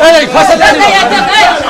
Hey, pass it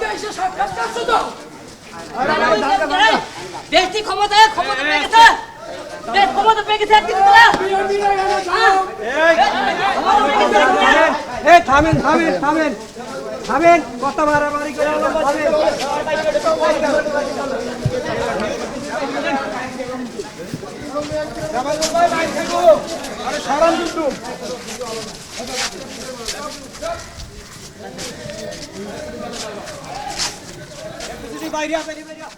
ব্যক্তি ক্ষমতা ক্ষমতা পেয়ে গেছে। দেশ ক্ষমতা পেয়ে গেছে একদিন তোরা এই থামেন থামেন থামেন। থামেন কত বাড়াবাড়ি করে থামেন। Vai bayrağa vai, bayrağa.